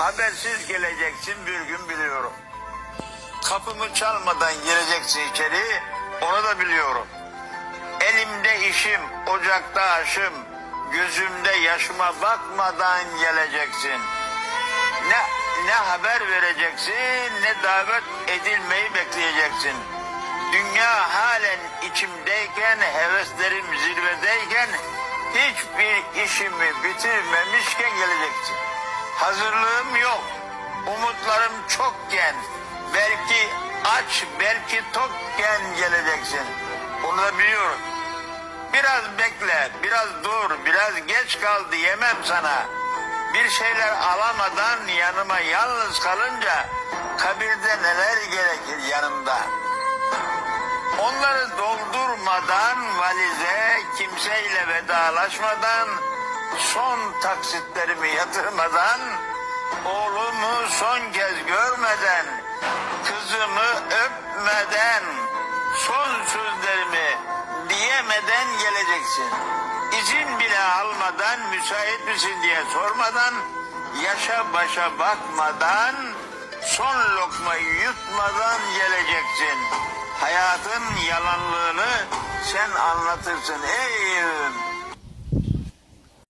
Habersiz geleceksin bir gün biliyorum. Kapımı çalmadan gireceksin içeri onu da biliyorum. Elimde işim, ocakta aşım, gözümde yaşıma bakmadan geleceksin. Ne ne haber vereceksin, ne davet edilmeyi bekleyeceksin. Dünya halen içimdeyken, heveslerim zirvedeyken, hiçbir işimi bitirmemişken geleceksin. Hazırlığım yok, umutlarım çokken, belki aç, belki tokken geleceksin. Onu da biliyorum. Biraz bekle, biraz dur, biraz geç kal diyemem sana. Bir şeyler alamadan yanıma yalnız kalınca kabirde neler gerekir yanımda. Onları doldurmadan valize kimseyle vedalaşmadan son taksitlerimi yatırmadan oğlumu son kez görmeden kızımı öpmeden son sözlerimi diyemeden geleceksin. İzin bile almadan müsait misin diye sormadan yaşa başa bakmadan son lokmayı yutmadan geleceksin. Hayatın yalanlığını sen anlatırsın ey.